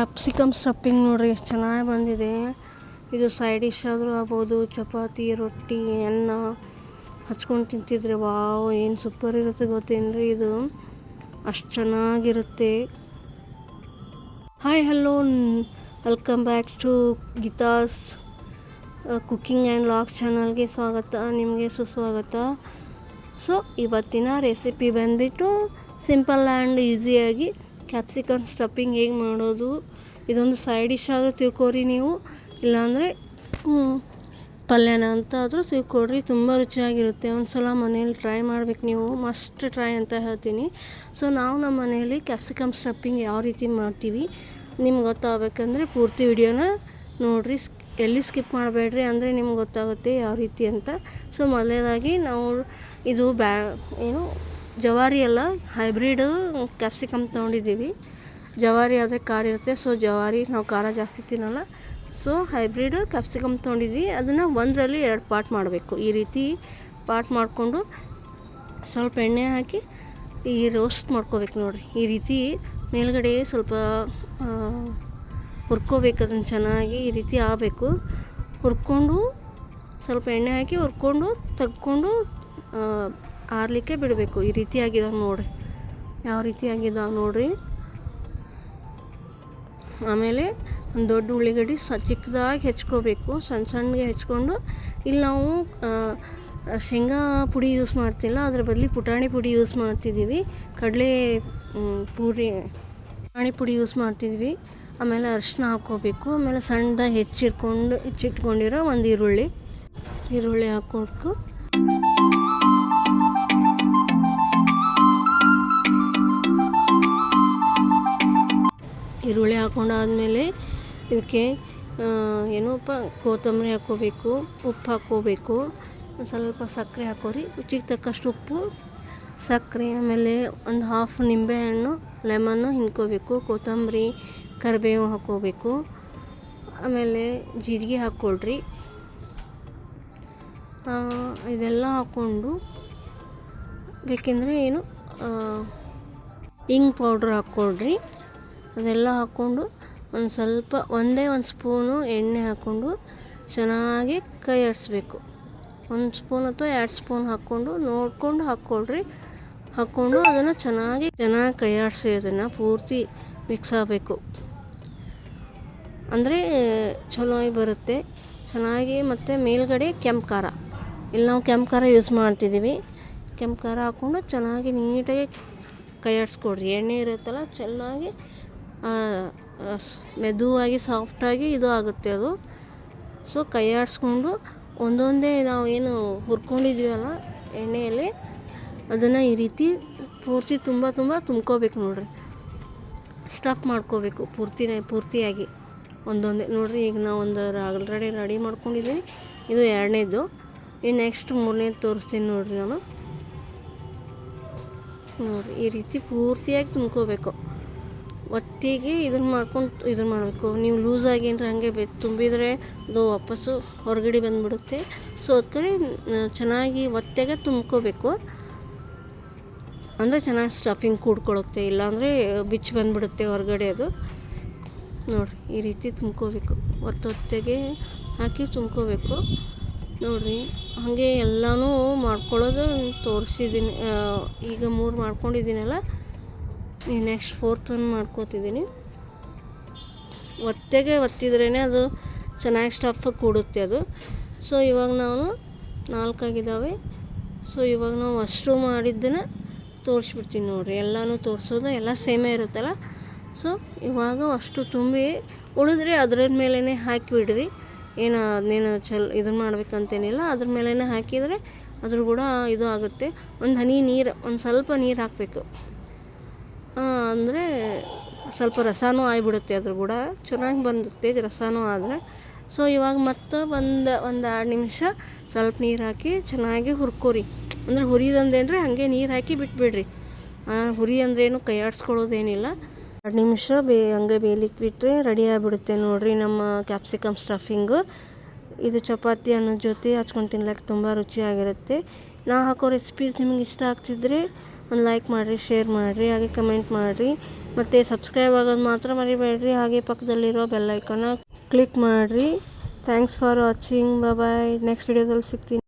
Capsicum stuffing ನೋಡ್ರಿ, ಎಷ್ಟು ಚೆನ್ನಾಗಿ ಬಂದಿದೆ. ಇದು ಸೈಡ್ ಡಿಶ್ ಆದರೂ ಆಗ್ಬೋದು, ಚಪಾತಿ, ರೊಟ್ಟಿ ಅನ್ನ ಹಚ್ಕೊಂಡು ತಿಂತಿದ್ರೆ ವಾವ್, ಏನು ಸೂಪರ್ ಇರುತ್ತೆ ಗೊತ್ತೇನ್ರಿ ಇದು. ಅಷ್ಟು ಚೆನ್ನಾಗಿರುತ್ತೆ. Hi hello welcome back to Geetha's cooking and vlogs ಚಾನಲ್ಗೆ ಸ್ವಾಗತ, ನಿಮಗೆ ಸುಸ್ವಾಗತ. ಸೊ ಇವತ್ತಿನ ರೆಸಿಪಿ ಬಂದುಬಿಟ್ಟು ಸಿಂಪಲ್ ಆ್ಯಂಡ್ ಈಸಿಯಾಗಿ ಕ್ಯಾಪ್ಸಿಕಮ್ ಸ್ಟಫಿಂಗ್ ಹೇಗೆ ಮಾಡೋದು? ಇದೊಂದು ಸೈಡ್ ಡಿಶ್ ಆದರೂ ತಿಳ್ಕೊರಿ ನೀವು. ಇಲ್ಲಾಂದರೆ ಪಲ್ಯನ ಅಂತ ಆದರೂ ತಿಳ್ಕೊಡ್ರಿ ತುಂಬ ರುಚಿಯಾಗಿರುತ್ತೆ. ಒಂದು ಸಲ ಮನೇಲಿ ಟ್ರೈ ಮಾಡ್ಬೇಕು ನೀವು. ಮಸ್ಟ್ ಟ್ರೈ ಅಂತ ಹೇಳ್ತೀನಿ. ಸೊ ನಾವು ನಮ್ಮ ಮನೆಯಲ್ಲಿ ಕ್ಯಾಪ್ಸಿಕಮ್ ಸ್ಟಫಿಂಗ್ ಯಾವ ರೀತಿ ಮಾಡ್ತೀವಿ? ನಿಮ್ಗೆ ಗೊತ್ತಾಗಬೇಕಂದ್ರೆ ಪೂರ್ತಿ ವಿಡಿಯೋನ ನೋಡಿರಿ. ಎಲ್ಲಿ ಸ್ಕಿಪ್ ಮಾಡಬೇಡ್ರಿ ಅಂದರೆ ನಿಮ್ಗೆ ಗೊತ್ತಾಗುತ್ತೆ ಯಾವ ರೀತಿ ಅಂತ. ಸೊ ಮೊದಲೇದಾಗಿ ನಾವು ಇದು ಬ್ಯಾ, ಏನು ಜವಾರಿ ಅಲ್ಲ ಹೈಬ್ರಿಡ್ ಕ್ಯಾಪ್ಸಿಕಮ್ ತೊಗೊಂಡಿದ್ದೀವಿ. ಜವಾರಿ ಆದರೆ ಖಾರ ಇರುತ್ತೆ ಸೊ ಜವಾರಿ ನಾವು ಖಾರ ಜಾಸ್ತಿ ತಿನ್ನಲ್ಲ. ಸೊ ಹೈಬ್ರಿಡ್ ಕ್ಯಾಪ್ಸಿಕಮ್ ತೊಗೊಂಡಿದ್ವಿ. ಅದನ್ನು ಒಂದರಲ್ಲಿ ಎರಡು ಪಾರ್ಟ್ ಮಾಡಬೇಕು. ಈ ರೀತಿ ಪಾರ್ಟ್ ಮಾಡಿಕೊಂಡು ಸ್ವಲ್ಪ ಎಣ್ಣೆ ಹಾಕಿ ಈ ರೋಸ್ಟ್ ಮಾಡ್ಕೋಬೇಕು ನೋಡಿರಿ. ಈ ರೀತಿ ಮೇಲ್ಗಡೆ ಸ್ವಲ್ಪ ಹುರ್ಕೋಬೇಕು ಅದನ್ನು ಚೆನ್ನಾಗಿ. ಈ ರೀತಿ ಆಗಬೇಕು. ಹುರ್ಕೊಂಡು ಸ್ವಲ್ಪ ಎಣ್ಣೆ ಹಾಕಿ ಹುರ್ಕೊಂಡು ತೆಗ್ಕೊಂಡು ಆರಲಿಕ್ಕೆ ಬಿಡಬೇಕು. ಈ ರೀತಿ ಆಗಿದಾವೆ ನೋಡಿರಿ. ಯಾವ ರೀತಿ ಆಗಿದಾವೆ ನೋಡಿರಿ. ಆಮೇಲೆ ಒಂದು ದೊಡ್ಡ ಉಳ್ಳಿಗಡ್ಡಿ ಸ, ಚಿಕ್ಕದಾಗಿ ಹೆಚ್ಕೋಬೇಕು. ಸಣ್ಣ ಸಣ್ಣಗೆ ಹೆಚ್ಕೊಂಡು ಇಲ್ಲಿ ನಾವು ಶೇಂಗಾ ಪುಡಿ ಯೂಸ್ ಮಾಡ್ತಿಲ್ಲ. ಅದ್ರ ಬದಲು ಪುಟಾಣಿ ಪುಡಿ ಯೂಸ್ ಮಾಡ್ತಿದ್ದೀವಿ ಕಡಲೆ ಪೂರಿ, ಪುಟಾಣಿ ಪುಡಿ ಯೂಸ್ ಮಾಡ್ತಿದ್ವಿ. ಆಮೇಲೆ ಅರಿಶಿನ ಹಾಕ್ಕೋಬೇಕು. ಆಮೇಲೆ ಸಣ್ಣದಾಗಿ ಹೆಚ್ಚಿರ್ಕೊಂಡು, ಹೆಚ್ಚಿಟ್ಕೊಂಡಿರೋ ಒಂದು ಈರುಳ್ಳಿ. ಈರುಳ್ಳಿ ಹಾಕ್ಕೊಡ್ಕು. ಈರುಳ್ಳಿ ಹಾಕೊಂಡಾದ್ಮೇಲೆ ಇದಕ್ಕೆ ಏನೋಪ್ಪ ಕೊತ್ತಂಬರಿ ಹಾಕ್ಕೋಬೇಕು, ಉಪ್ಪು ಹಾಕ್ಕೋಬೇಕು. ಸ್ವಲ್ಪ ಸಕ್ಕರೆ ಹಾಕೋರಿ. ರುಚಿಗೆ ತಕ್ಕಷ್ಟು ಉಪ್ಪು, ಸಕ್ಕರೆ, ಆಮೇಲೆ ಒಂದು ಹಾಫ್ ನಿಂಬೆಹಣ್ಣು ಲೆಮನ್ನು ಹಿಂಡ್ಕೋಬೇಕು. ಕೊತ್ತಂಬರಿ, ಕರಿಬೇವು ಹಾಕ್ಕೋಬೇಕು. ಆಮೇಲೆ ಜೀರಿಗೆ ಹಾಕ್ಕೊಳ್ರಿ. ಇದೆಲ್ಲ ಹಾಕ್ಕೊಂಡು ಬೇಕೆಂದರೆ ಏನು ಇಂಗ್ ಪೌಡ್ರ್ ಹಾಕ್ಕೊಳ್ರಿ. ಅದೆಲ್ಲ ಹಾಕ್ಕೊಂಡು ಒಂದು ಸ್ವಲ್ಪ ಒಂದೇ ಒಂದು ಸ್ಪೂನು ಎಣ್ಣೆ ಹಾಕ್ಕೊಂಡು ಚೆನ್ನಾಗಿ ಕೈ ಆಡಿಸ್ಬೇಕು. ಒಂದು ಸ್ಪೂನ್ ಅಥವಾ ಎರಡು ಸ್ಪೂನ್ ಹಾಕ್ಕೊಂಡು ನೋಡಿಕೊಂಡು ಹಾಕ್ಕೊಳ್ರಿ. ಹಾಕ್ಕೊಂಡು ಅದನ್ನು ಚೆನ್ನಾಗಿ ಚೆನ್ನಾಗಿ ಕೈ ಆಡಿಸಿ ಅದನ್ನು ಪೂರ್ತಿ ಮಿಕ್ಸ್ ಆಗಬೇಕು. ಅಂದರೆ ಚಲೋ ಬರುತ್ತೆ. ಚೆನ್ನಾಗಿ ಮತ್ತು ಮೇಲ್ಗಡೆ ಕೆಂಪು ಖಾರ. ಇಲ್ಲಿ ನಾವು ಕೆಂಪು ಖಾರ ಯೂಸ್ ಮಾಡ್ತಿದ್ದೀವಿ. ಕೆಂಪು ಖಾರ ಹಾಕ್ಕೊಂಡು ಚೆನ್ನಾಗಿ ನೀಟಾಗಿ ಕೈ ಆಡಿಸ್ಕೊಡ್ರಿ ಎಣ್ಣೆ ಇರುತ್ತಲ್ಲ, ಚೆನ್ನಾಗಿ ಮೆದುವಾಗಿ, ಸಾಫ್ಟಾಗಿ ಇದು ಆಗುತ್ತೆ ಅದು. ಸೊ, ಕೈ ಒಂದೊಂದೇ ನಾವು ಏನು ಹುರ್ಕೊಂಡಿದ್ದೀವಲ್ಲ ಎಣ್ಣೆಯಲ್ಲಿ, ಅದನ್ನು ಈ ರೀತಿ ಪೂರ್ತಿ ತುಂಬ ತುಂಬ ತುಂಬ್ಕೋಬೇಕು ನೋಡ್ರಿ. ಸ್ಟಫ್ ಮಾಡ್ಕೋಬೇಕು ಪೂರ್ತಿನೇ, ಪೂರ್ತಿಯಾಗಿ. ಒಂದೊಂದೇ, ನೋಡಿರಿ, ಈಗ ನಾವು ಒಂದು ಆಲ್ರೆಡಿ ರೆಡಿ ಮಾಡ್ಕೊಂಡಿದ್ದೀನಿ ಇದು ಎರಡನೇದು. ಈ ನೆಕ್ಸ್ಟ್ ಮೂರನೇದು ತೋರಿಸ್ತೀನಿ ನೋಡಿರಿ ನಾನು. ನೋಡಿರಿ, ಈ ರೀತಿ ಪೂರ್ತಿಯಾಗಿ ತುಂಬ್ಕೋಬೇಕು. ಒತ್ತಿಗೆ ಇದನ್ನ ಮಾಡ್ಕೊಂಡು ಇದನ್ನ ಮಾಡಬೇಕು. ನೀವು ಲೂಸಾಗಿ ಏನರ ಹಾಗೆ ಬೆ ತುಂಬಿದರೆ ಅದು ವಾಪಸ್ಸು ಹೊರಗಡೆ ಬಂದುಬಿಡುತ್ತೆ. ಸೊ ಅದಕ್ಕೆ ಚೆನ್ನಾಗಿ ಒತ್ತೆಗೆ ತುಂಬ್ಕೋಬೇಕು. ಅಂದರೆ ಚೆನ್ನಾಗಿ ಸ್ಟಫಿಂಗ್ ಕೂಡ್ಕೊಳ್ಳುತ್ತೆ ಇಲ್ಲಾಂದರೆ ಬಿಚ್ಚಿ ಬಂದುಬಿಡುತ್ತೆ ಹೊರಗಡೆ ಅದು. ನೋಡಿರಿ, ಈ ರೀತಿ ತುಂಬ್ಕೋಬೇಕು. ಒತ್ತೊತ್ತೆಗೆ ಹಾಕಿ ತುಂಬ್ಕೋಬೇಕು. ನೋಡಿರಿ, ಹಾಗೆ ಎಲ್ಲನೂ ಮಾಡ್ಕೊಳ್ಳೋದು ತೋರಿಸಿದ್ದೀನಿ ಈಗ ಮೂರು ಮಾಡ್ಕೊಂಡಿದ್ದೀನಲ್ಲ ನೆಕ್ಸ್ಟ್ ಫೋರ್ತ್ ಒನ್ ಮಾಡ್ಕೋತಿದ್ದೀನಿ ಒತ್ತೆಗೆ ಒತ್ತಿದ್ರೇ ಅದು ಚೆನ್ನಾಗಿ ಸ್ಟಫ್ ಕೂಡುತ್ತೆ ಅದು. ಸೊ ಇವಾಗ ನಾನು ನಾಲ್ಕಾಗಿದ್ದಾವೆ ಸೊ ಇವಾಗ ನಾವು ಅಷ್ಟು ಮಾಡಿದ್ದನ್ನು ತೋರಿಸ್ಬಿಡ್ತೀನಿ ನೋಡಿರಿ. ಎಲ್ಲನೂ ತೋರಿಸೋದು ಎಲ್ಲ ಸೇಮೇ ಇರುತ್ತಲ್ಲ? ಸೊ ಇವಾಗ ಅಷ್ಟು ತುಂಬಿ ಉಳಿದ್ರೆ ಅದ್ರ ಮೇಲೇ ಹಾಕಿಬಿಡ್ರಿ. ಏನು ಅದನ್ನೇನು ಚಲ್ ಇದನ್ನು ಮಾಡ್ಬೇಕಂತೇನಿಲ್ಲ. ಅದ್ರ ಮೇಲೇ ಹಾಕಿದರೆ ಅದ್ರ ಕೂಡ ಇದು ಆಗುತ್ತೆ. ಒಂದು ಹನಿ ನೀರು, ಒಂದು ಸ್ವಲ್ಪ ನೀರು ಹಾಕಬೇಕು. ಅಂದರೆ ಸ್ವಲ್ಪ ರಸನೂ ಆಗ್ಬಿಡುತ್ತೆ ಅದ್ರ ಕೂಡ. ಚೆನ್ನಾಗಿ ಬಂದಿರುತ್ತೆ ರಸನೂ ಆದರೆ. ಸೊ ಇವಾಗ ಮತ್ತೆ ಒಂದು ಒಂದು ಎರಡು ನಿಮಿಷ ಸ್ವಲ್ಪ ನೀರು ಹಾಕಿ ಚೆನ್ನಾಗಿ ಹುರ್ಕೋರಿ. ಅಂದರೆ ಹುರಿದಂದೇನ್ರಿ ಹಾಗೆ ನೀರು ಹಾಕಿ ಬಿಟ್ಬಿಡ್ರಿ. ಹುರಿ ಅಂದ್ರೇನು ಕೈ ಆಡಿಸ್ಕೊಳ್ಳೋದೇನಿಲ್ಲ. ಎರಡು ನಿಮಿಷ ಬೇ, ಹಂಗೆ ಬೇಯಲಿಕ್ಕೆ ಬಿಟ್ಟರೆ ರೆಡಿ ಆಗಿಬಿಡುತ್ತೆ ನೋಡಿರಿ ನಮ್ಮ ಕ್ಯಾಪ್ಸಿಕಮ್ ಸ್ಟಫಿಂಗು ಇದು ಚಪಾತಿ ಅನ್ನೋ ಜೊತೆ ಹಚ್ಕೊಂಡು ತಿನ್ಲಿಕ್ಕೆ ತುಂಬ ರುಚಿಯಾಗಿರುತ್ತೆ. ನಾ ಹಾಕೋ ರೆಸಿಪೀಸ್ ನಿಮಗೆ ಇಷ್ಟ ಆಗ್ತಿದ್ರೆ ಒಂದು ಲೈಕ್ ಮಾಡಿರಿ ಶೇರ್ ಮಾಡಿರಿ, ಹಾಗೆ ಕಮೆಂಟ್ ಮಾಡಿರಿ. ಮತ್ತು ಸಬ್ಸ್ಕ್ರೈಬ್ ಆಗೋದು ಮಾತ್ರ ಮರಿಬೇಡ್ರಿ. ಹಾಗೆ ಪಕ್ಕದಲ್ಲಿರೋ ಬೆಲ್ಲೈಕನ್ನ ಕ್ಲಿಕ್ ಮಾಡಿರಿ. Thanks for watching bye next ವಿಡಿಯೋದಲ್ಲಿ ಸಿಗ್ತೀನಿ.